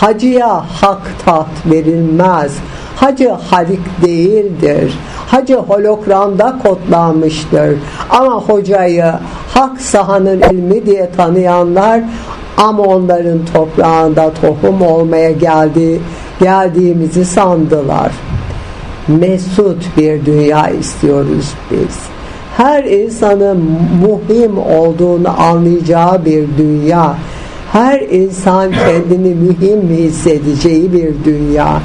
Hacıya hak taht verilmez. Hacı halik değildir. Hacı hologramda kodlanmıştır. Ama hocayı hak sahanın ilmi diye tanıyanlar ama onların toprağında tohum olmaya geldi, geldiğimizi sandılar. Mesut bir dünya istiyoruz biz. Her insanın muhim olduğunu anlayacağı bir dünya. Her insan kendini mühim hissedeceği bir dünya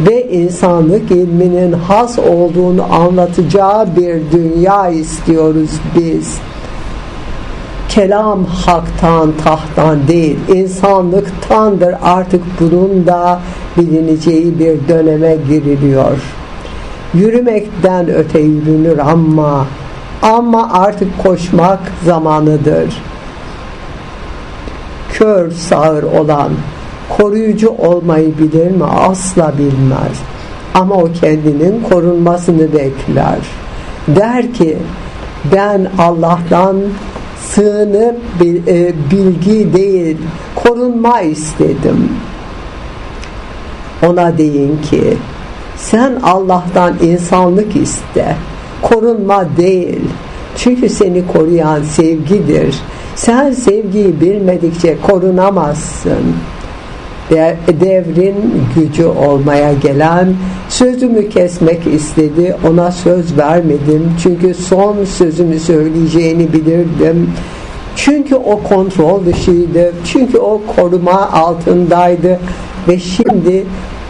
ve insanlık ilminin has olduğunu anlatacağı bir dünya istiyoruz biz. Kelam haktan, tahttan değil, insanlıktandır. Artık bunun da bilineceği bir döneme giriliyor. Yürümekten öte yürünür ama ama artık koşmak zamanıdır. Kör sağır olan koruyucu olmayı bilir mi? Asla bilmez. Ama o kendinin korunmasını bekler. Der ki ben Allah'tan sığınıp e, bilgi değil korunma istedim. Ona deyin ki sen Allah'tan insanlık iste. Korunma değil. Çünkü seni koruyan sevgidir. Sen sevgiyi bilmedikçe korunamazsın. Devrin gücü olmaya gelen sözümü kesmek istedi ona söz vermedim. Çünkü son sözümü söyleyeceğini bilirdim. Çünkü o kontrol dışıydı çünkü o koruma altındaydı. Ve şimdi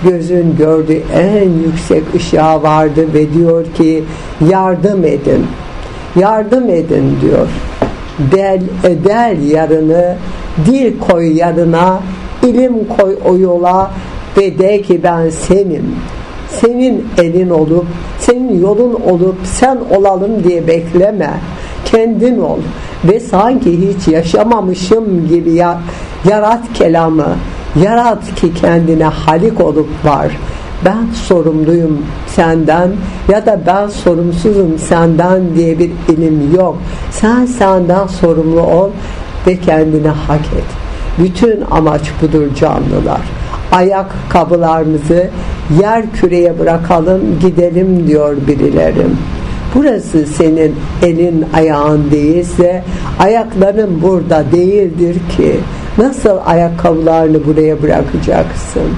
gözün gördüğü en yüksek ışığa vardı ve diyor ki yardım edin yardım edin diyor. Del, del yarını dil koy yarına ilim koy o yola ve de ki ben senim senin elin olup senin yolun olup sen olalım diye bekleme. Kendin ol ve sanki hiç yaşamamışım gibi ya, yarat kelamı yarat ki kendine halik olup var ben sorumluyum senden ya da ben sorumsuzum senden diye bir ilim yok sen senden sorumlu ol ve kendine hak et bütün amaç budur canlılar. Ayak kabılarımızı yer küreye bırakalım gidelim diyor birilerim. Burası senin elin ayağın değilse ayakların burada değildir ki nasıl ayakkabılarını buraya bırakacaksın?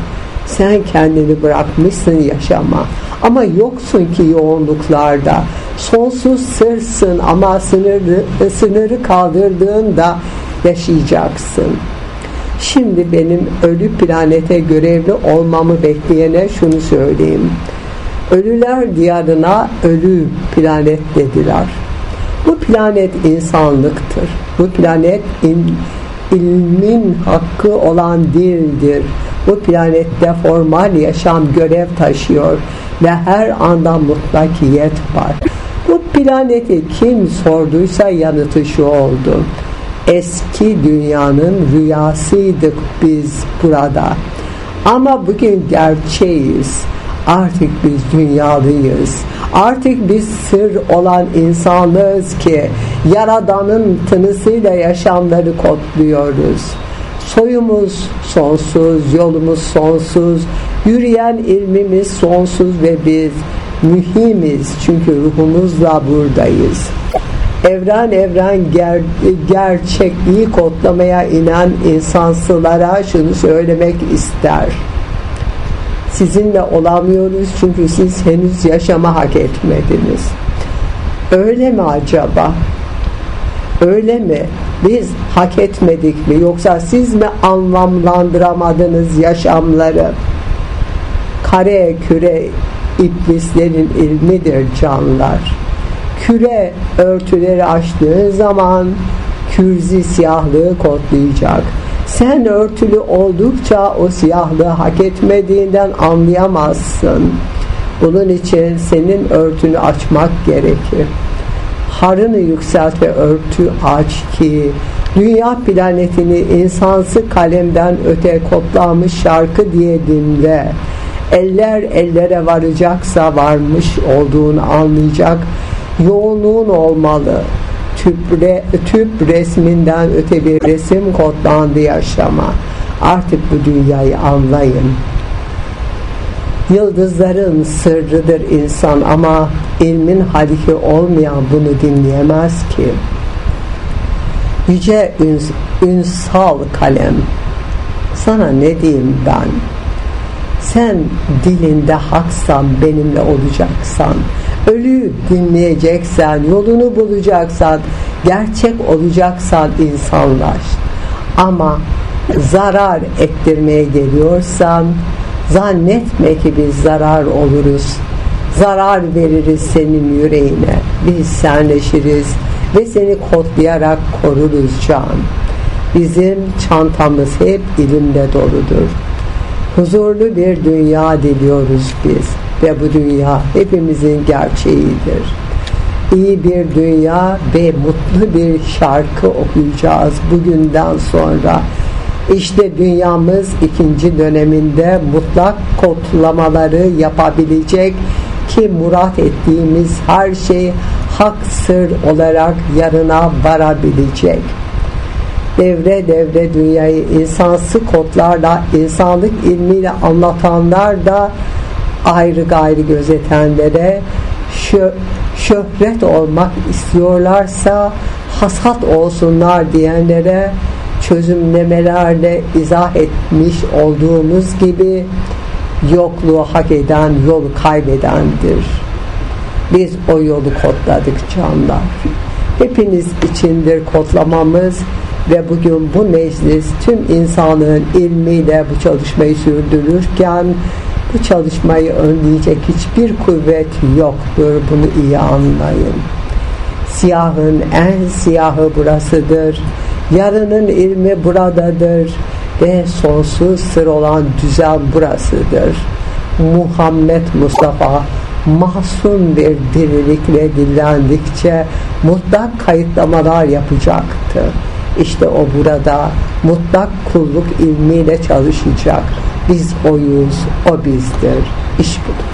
Sen kendini bırakmışsın yaşama ama yoksun ki yoğunluklarda sonsuz sırsın ama sınırı, sınırı kaldırdığında yaşayacaksın. Şimdi benim ölü planete görevli olmamı bekleyene şunu söyleyeyim. Ölüler diyarına ölü planet dediler. Bu planet insanlıktır. Bu planet in, ilmin hakkı olan değildir. Bu planette formal yaşam görev taşıyor ve her anda mutlakiyet var. Bu planeti kim sorduysa yanıtı şu oldu eski dünyanın rüyasıydık biz burada. Ama bugün gerçeğiz. Artık biz dünyalıyız. Artık biz sır olan insanlığız ki Yaradan'ın tınısıyla yaşamları kodluyoruz. Soyumuz sonsuz, yolumuz sonsuz, yürüyen ilmimiz sonsuz ve biz mühimiz çünkü ruhumuzla buradayız evren evren ger gerçekliği kodlamaya inen insansılara şunu söylemek ister. Sizinle olamıyoruz çünkü siz henüz yaşama hak etmediniz. Öyle mi acaba? Öyle mi? Biz hak etmedik mi? Yoksa siz mi anlamlandıramadınız yaşamları? Kare küre iblislerin ilmidir canlar küre örtüleri açtığın zaman kürzi siyahlığı kodlayacak. Sen örtülü oldukça o siyahlığı hak etmediğinden anlayamazsın. Bunun için senin örtünü açmak gerekir. Harını yükselt ve örtü aç ki dünya planetini insansı kalemden öte kodlanmış şarkı diye dinle. Eller ellere varacaksa varmış olduğunu anlayacak yoğunluğun olmalı. Tüp, re, tüp resminden öte bir resim kodlandı yaşama. Artık bu dünyayı anlayın. Yıldızların sırrıdır insan ama ilmin halifi olmayan bunu dinleyemez ki. Yüce üns, ünsal kalem sana ne diyeyim ben sen dilinde haksan benimle olacaksan ölü dinleyeceksen yolunu bulacaksan gerçek olacaksan insanlaş ama zarar ettirmeye geliyorsan zannetme ki biz zarar oluruz. Zarar veririz senin yüreğine. Biz senleşiriz ve seni kodlayarak koruruz can. Bizim çantamız hep ilimle doludur huzurlu bir dünya diliyoruz biz ve bu dünya hepimizin gerçeğidir iyi bir dünya ve mutlu bir şarkı okuyacağız bugünden sonra işte dünyamız ikinci döneminde mutlak kodlamaları yapabilecek ki murat ettiğimiz her şey hak sır olarak yarına varabilecek. Devre devre dünyayı insansı kodlarla, insanlık ilmiyle anlatanlar da ayrı gayrı gözetenlere şö şöhret olmak istiyorlarsa hasat olsunlar diyenlere çözümlemelerle izah etmiş olduğumuz gibi yokluğu hak eden yolu kaybedendir. Biz o yolu kodladık canlar. Hepiniz içindir kodlamamız ve bugün bu meclis tüm insanlığın ilmiyle bu çalışmayı sürdürürken bu çalışmayı önleyecek hiçbir kuvvet yoktur. Bunu iyi anlayın. Siyahın en siyahı burasıdır. Yarının ilmi buradadır ve sonsuz sır olan düzen burasıdır. Muhammed Mustafa masum bir dirilikle dillendikçe mutlak kayıtlamalar yapacaktı. İşte o burada mutlak kulluk ilmiyle çalışacak. Biz oyuz, o bizdir. İş budur.